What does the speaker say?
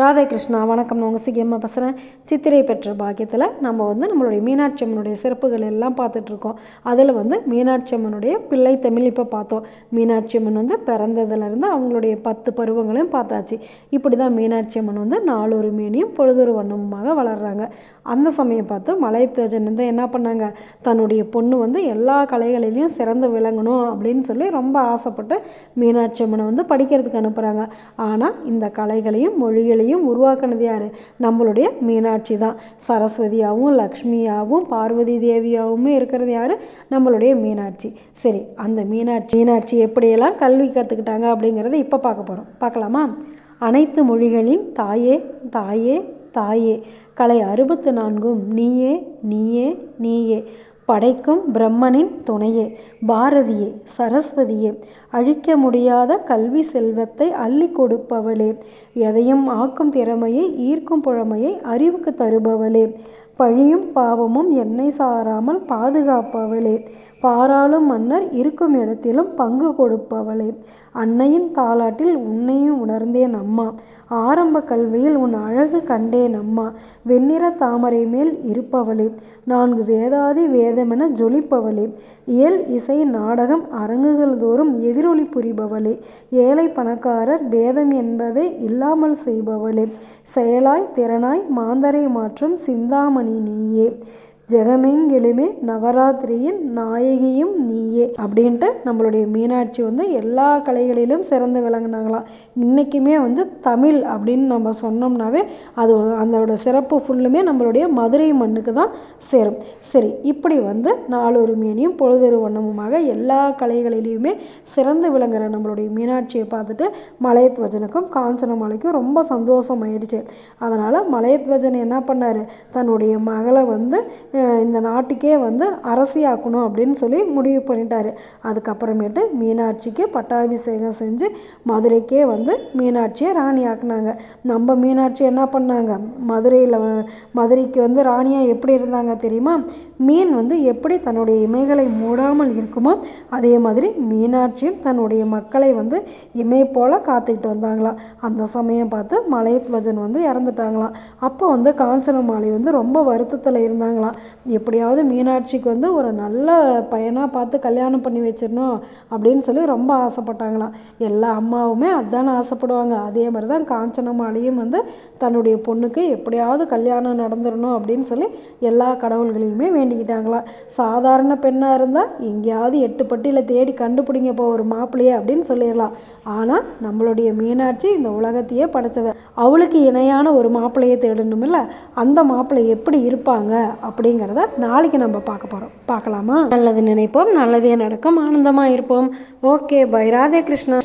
ராதே கிருஷ்ணா வணக்கம். நான் உங்கள் சிகியம்மா பேசுகிறேன் சித்திரை பெற்ற பாக்கியத்தில் நம்ம வந்து நம்மளுடைய மீனாட்சி அம்மனுடைய சிறப்புகள் எல்லாம் பார்த்துட்ருக்கோம் அதில் வந்து மீனாட்சி அம்மனுடைய பிள்ளை தமிழ் இப்போ பார்த்தோம். மீனாட்சி அம்மன் வந்து பிறந்ததுலேருந்து அவங்களுடைய பத்து பருவங்களையும் பார்த்தாச்சு. இப்படி தான் மீனாட்சி அம்மன் வந்து நாலொரு மேனியும் பொழுதொரு வண்ணமுமாக வளர்கிறாங்க அந்த சமயம் பார்த்து மலையத்தேஜன் வந்து என்ன பண்ணாங்க? தன்னுடைய பொண்ணு வந்து எல்லா கலைகளிலையும் சிறந்து விளங்கணும் அப்படின்னு சொல்லி ரொம்ப ஆசைப்பட்டு மீனாட்சி அம்மனை வந்து படிக்கிறதுக்கு அனுப்புகிறாங்க ஆனால் இந்த கலைகளையும் மொழிகளையும் உருவாக்கினது யார்? நம்மளுடைய மீனாட்சி தான். சரஸ்வதியாகவும் லக்ஷ்மியாகவும் பார்வதி தேவியாகவும் இருக்கிறது யார்? நம்மளுடைய மீனாட்சி. சரி அந்த மீனாட்சி மீனாட்சி எப்படியெல்லாம் கல்வி கற்றுக்கிட்டாங்க அப்படிங்கிறத இப்போ பார்க்க போகிறோம் பார்க்கலாமா? அனைத்து மொழிகளின் தாயே தாயே தாயே. கலை அறுபத்து நான்கும் நீயே நீயே நீயே. படைக்கும் பிரம்மனின் துணையே பாரதியே சரஸ்வதியே அழிக்க முடியாத கல்வி செல்வத்தை அள்ளி கொடுப்பவளே. எதையும் ஆக்கும் திறமையை ஈர்க்கும் புழமையை அறிவுக்கு தருபவளே. பழியும் பாவமும் என்னை சாராமல் பாதுகாப்பவளே. பாராளும் மன்னர் இருக்கும் இடத்திலும் பங்கு கொடுப்பவளே. அன்னையின் தாலாட்டில் உன்னையும் உணர்ந்தேன் அம்மா. ஆரம்ப கல்வியில் உன் அழகு கண்டேன் அம்மா. வெண்ணிற தாமரை மேல் இருப்பவளே. நான்கு வேதாதி வேதமென ஜொலிப்பவளே. இயல் இசை நாடகம் அரங்குகள் தோறும் எதிரொலி புரிபவளே. ஏழை பணக்காரர் வேதம் என்பதை இல்லாமல் செய்பவளே. செயலாய் திறனாய் மாந்தரை மாற்றும் சிந்தாமணி நீயே. ஜெகமெங்கிலுமே நவராத்திரியின் நாயகியும் நீயே அப்படின்ட்டு நம்மளுடைய மீனாட்சி வந்து எல்லா கலைகளிலும் சிறந்து விளங்குனாங்களாம் இன்றைக்குமே வந்து தமிழ் அப்படின்னு நம்ம சொன்னோம்னாவே அது அதோட சிறப்பு ஃபுல்லுமே நம்மளுடைய மதுரை மண்ணுக்கு தான் சேரும். சரி இப்படி வந்து நாலொரு மீனியும் பொழுதொரு வண்ணமுமாக எல்லா கலைகளிலையுமே சிறந்து விளங்குற நம்மளுடைய மீனாட்சியை பார்த்துட்டு மலையத்வஜனுக்கும் காஞ்சனமாலைக்கும் ரொம்ப சந்தோஷம் ஆயிடுச்சு அதனால் மலையத்வஜன் என்ன பண்ணார்? தன்னுடைய மகளை வந்து இந்த நாட்டுக்கே வந்து அரசியாக்கணும் அப்படின்னு சொல்லி முடிவு பண்ணிட்டார். அதுக்கப்புறமேட்டு மீனாட்சிக்கு பட்டாபிஷேகம் செஞ்சு மதுரைக்கே வந்து மீனாட்சியை ராணி ஆக்குனாங்க. நம்ம மீனாட்சி என்ன பண்ணாங்க? மதுரையில் மதுரைக்கு வந்து ராணியாக எப்படி இருந்தாங்க தெரியுமா? மீன் வந்து எப்படி தன்னுடைய இமைகளை மூடாமல் இருக்குமோ அதே மாதிரி மீனாட்சியும் தன்னுடைய மக்களை வந்து இமை போல் காத்துக்கிட்டு வந்தாங்களாம். அந்த சமயம் பார்த்து மலையத்வஜன் வந்து இறந்துட்டாங்களாம். அப்போ வந்து காஞ்சன மாலை வந்து ரொம்ப வருத்தத்தில் இருந்தாங்களாம். எப்படியாவது மீனாட்சிக்கு வந்து ஒரு நல்ல பையனாக பார்த்து கல்யாணம் பண்ணி வச்சிடணும் அப்படின்னு சொல்லி ரொம்ப ஆசைப்பட்டாங்களாம். எல்லா அம்மாவுமே அதுதானே ஆசைப்படுவாங்க. அதே மாதிரி தான் காஞ்சனமாலையும் வந்து தன்னுடைய பொண்ணுக்கு எப்படியாவது கல்யாணம் நடந்துடணும் அப்படின்னு சொல்லி எல்லா கடவுள்களையுமே வேண்டிக்கிட்டாங்களாம். சாதாரண பெண்ணாக இருந்தால் எங்கேயாவது எட்டு பட்டியில் தேடி கண்டுபிடிங்க போ ஒரு மாப்பிள்ளையே அப்படின்னு சொல்லிடலாம். ஆனால் நம்மளுடைய மீனாட்சி இந்த உலகத்தையே படைச்சவ. அவளுக்கு இணையான ஒரு மாப்பிள்ளையை தேடணுமில்ல அந்த மாப்பிள்ளை எப்படி இருப்பாங்க அப்படிங்கிறத நாளைக்கு நம்ம பார்க்க போகிறோம் பார்க்கலாமா? நல்லது நினைப்போம் நல்லதே நடக்கும் ஆனந்தமாக இருப்போம் ஓகே பை. ராதே கிருஷ்ணா.